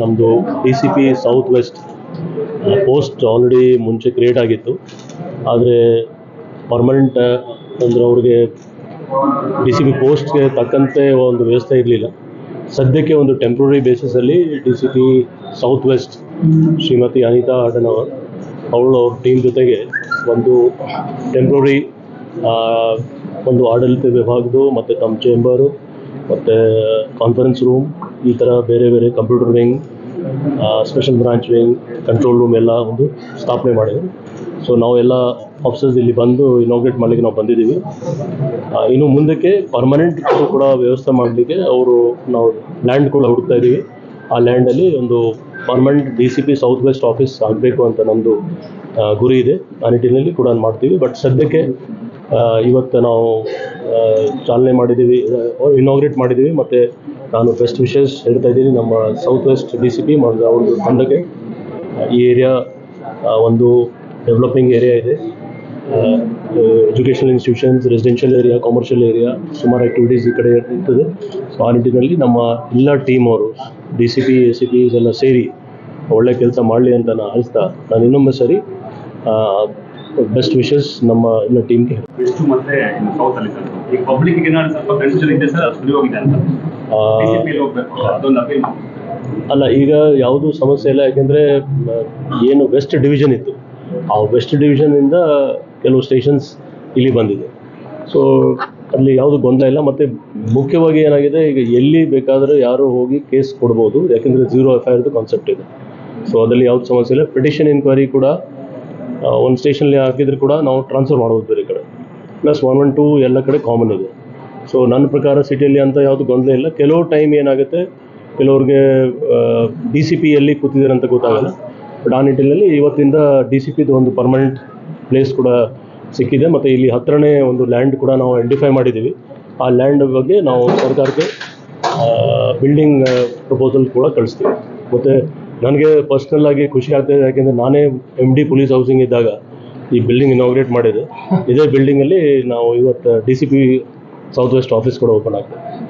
ನಮ್ಮದು D C P south west post already ಮುಂಚೆ create ಆಗಿತ್ತು. ಆದರೆ ಪರ್ಮನೆಂಟ್ ಅಂದರೆ ಅವ್ರಿಗೆ ಡಿ ಸಿ ಪಿ ಪೋಸ್ಟ್ಗೆ ತಕ್ಕಂತೆ ಒಂದು ವ್ಯವಸ್ಥೆ ಇರಲಿಲ್ಲ. ಸದ್ಯಕ್ಕೆ ಒಂದು temporary ಬೇಸಿಸಲ್ಲಿ D C P south west Shrimati Anita Adanavar ಅವಳು ಟೀಮ್ ಜೊತೆಗೆ ಒಂದು ಟೆಂಪ್ರರಿ ಒಂದು ಆಡಳಿತ ವಿಭಾಗದ್ದು, ಮತ್ತು ತಮ್ಮ ಚೇಂಬರು ಮತ್ತು ಕಾನ್ಫರೆನ್ಸ್ ರೂಮ್ ಈ ಥರ ಬೇರೆ ಬೇರೆ computer wing special branch wing control room ಎಲ್ಲ ಒಂದು ಸ್ಥಾಪನೆ ಮಾಡಿದ್ರು. ಸೊ ನಾವೆಲ್ಲ ಆಫೀಸರ್ಸ್ ಇಲ್ಲಿ ಬಂದು ಇನಾಗ್ರೇಟ್ ಮಾಡಲಿಕ್ಕೆ ನಾವು ಬಂದಿದ್ದೀವಿ. ಇನ್ನು ಮುಂದಕ್ಕೆ ಪರ್ಮನೆಂಟ್ ಕೂಡ ವ್ಯವಸ್ಥೆ ಮಾಡಲಿಕ್ಕೆ ಅವರು ನಾವು ಲ್ಯಾಂಡ್ ಕೂಡ ಹುಡುಕ್ತಾ ಇದ್ದೀವಿ. ಆ ಲ್ಯಾಂಡಲ್ಲಿ ಒಂದು permanent D C P south west office ಆಗಬೇಕು ಅಂತ ನಮ್ಮದು ಗುರಿ ಇದೆ. ಆ ನಿಟ್ಟಿನಲ್ಲಿ ಕೂಡ ಮಾಡ್ತೀವಿ. ಬಟ್ ಸದ್ಯಕ್ಕೆ ಇವತ್ತು ನಾವು ಚಾಲನೆ ಮಾಡಿದ್ದೀವಿ ಇನಾಗ್ರೇಟ್ ಮಾಡಿದ್ದೀವಿ. ಮತ್ತು ನಾನು ಬೆಸ್ಟ್ ವಿಶೇಷ ಹೇಳ್ತಾ ಇದ್ದೀನಿ. ನಮ್ಮ south west D C P ಅವ್ರದ್ದು ತಂಡಕ್ಕೆ, ಈ ಏರಿಯಾ ಒಂದು ಡೆವಲಪಿಂಗ್ ಏರಿಯಾ ಇದೆ. Educational institutions residential area commercial area ಸುಮಾರು ಆ್ಯಕ್ಟಿವಿಟೀಸ್ ಈ ಕಡೆ ಇರ್ತದೆ. ಸೊ ಆ ನಿಟ್ಟಿನಲ್ಲಿ ನಮ್ಮ ಎಲ್ಲ ಟೀಮ್ ಅವರು D C P A C Ps ಎಲ್ಲ ಸೇರಿ ಒಳ್ಳೆ ಕೆಲಸ ಮಾಡಲಿ ಅಂತ ನಾನು ಅಳಿಸ್ತಾ ನಾನು ಇನ್ನೊಮ್ಮೆ ಸರಿ ಬೆಸ್ಟ್ ವಿಶಸ್ ನಮ್ಮ ಎಲ್ಲ ಟೀಮ್ಗೆ ಎಷ್ಟು ಮತ್ತೆ ಸೌತ್ ಅಲ್ಲಿ ಸರ್. ಈ ಪಬ್ಲಿಕ್ಗೆ ಸ್ವಲ್ಪ ಕನ್ಫ್ಯೂಷನ್ ಇದೆ ಸರ್ ಹೋಗಿದೆ ಅಂತ. ಅಲ್ಲ ಈಗ ಯಾವುದು ಸಮಸ್ಯೆ ಇಲ್ಲ ಯಾಕೆಂದ್ರೆ ಏನು ವೆಸ್ಟ್ ಡಿವಿಷನ್ ಇತ್ತು. ಆ ವೆಸ್ಟ್ ಡಿವಿಷನಿಂದ ಕೆಲವು ಸ್ಟೇಷನ್ಸ್ ಇಲ್ಲಿ ಬಂದಿದೆ. ಸೊ ಅಲ್ಲಿ ಯಾವುದು ಗೊಂದಲ ಇಲ್ಲ ಮತ್ತೆ ಮುಖ್ಯವಾಗಿ ಏನಾಗಿದೆ ಈಗ ಎಲ್ಲಿ ಬೇಕಾದರೂ ಯಾರು ಹೋಗಿ ಕೇಸ್ ಕೊಡ್ಬೋದು ಯಾಕೆಂದರೆ ಜೀರೋ ಎಫ್ ಐ ಆರ್ದು ಕಾನ್ಸೆಪ್ಟ್ ಇದೆ. ಸೊ ಅದರಲ್ಲಿ ಯಾವ್ದು ಸಮಸ್ಯೆ ಇಲ್ಲ ಪಿಟಿಷನ್ ಇನ್ಕ್ವೈರಿ ಕೂಡ ಒಂದು ಸ್ಟೇಷನಲ್ಲಿ ಹಾಕಿದ್ರು ಕೂಡ ನಾವು ಟ್ರಾನ್ಸ್ಫರ್ ಮಾಡ್ಬೋದು ಬೇರೆ ಕಡೆ. ಪ್ಲಸ್ ಒನ್ ಒನ್ ಟೂ ಎಲ್ಲ ಕಡೆ ಕಾಮನ್ ಇದೆ. ಸೊ ನನ್ನ ಪ್ರಕಾರ ಸಿಟಿಯಲ್ಲಿ ಅಂತ ಯಾವುದು ಗೊಂದಲ ಇಲ್ಲ. ಕೆಲವು ಟೈಮ್ ಏನಾಗುತ್ತೆ, ಕೆಲವ್ರಿಗೆ ಡಿ ಸಿ ಪಿಯಲ್ಲಿ ಕೂತಿದ್ದಾರೆ ಅಂತ ಗೊತ್ತಾಗಲ್ಲ. ಬಟ್ ಆ ನಿಟ್ಟಿನಲ್ಲಿ ಇವತ್ತಿಂದ ಡಿ ಸಿ ಪಿದು ಒಂದು ಪರ್ಮನೆಂಟ್ ಪ್ಲೇಸ್ ಕೂಡ ಸಿಕ್ಕಿದೆ. ಮತ್ತು ಇಲ್ಲಿ ಹತ್ತಿರನೇ ಒಂದು ಲ್ಯಾಂಡ್ ಕೂಡ ನಾವು ಐಡೆಂಟಿಫೈ ಮಾಡಿದ್ದೀವಿ. ಆ ಲ್ಯಾಂಡ್ ಬಗ್ಗೆ ನಾವು ಸರ್ಕಾರಕ್ಕೆ ಬಿಲ್ಡಿಂಗ್ ಪ್ರಪೋಸಲ್ ಕೂಡ ಕಳಿಸ್ತೀವಿ. ಮತ್ತು ನನಗೆ ಪರ್ಸ್ನಲ್ಲಾಗಿ ಖುಷಿ ಆಗ್ತಾಯಿದೆ ಯಾಕೆಂದರೆ ನಾನೇ ಎಂ ಡಿ ಪೊಲೀಸ್ ಹೌಸಿಂಗ್ ಇದ್ದಾಗ ಈ ಬಿಲ್ಡಿಂಗ್ ಇನಾಗ್ರೇಟ್ ಮಾಡಿದೆ. ಇದೇ ಬಿಲ್ಡಿಂಗಲ್ಲಿ ನಾವು ಇವತ್ತು D C P south west office ಕೂಡ ಓಪನ್ ಆಗ್ತದೆ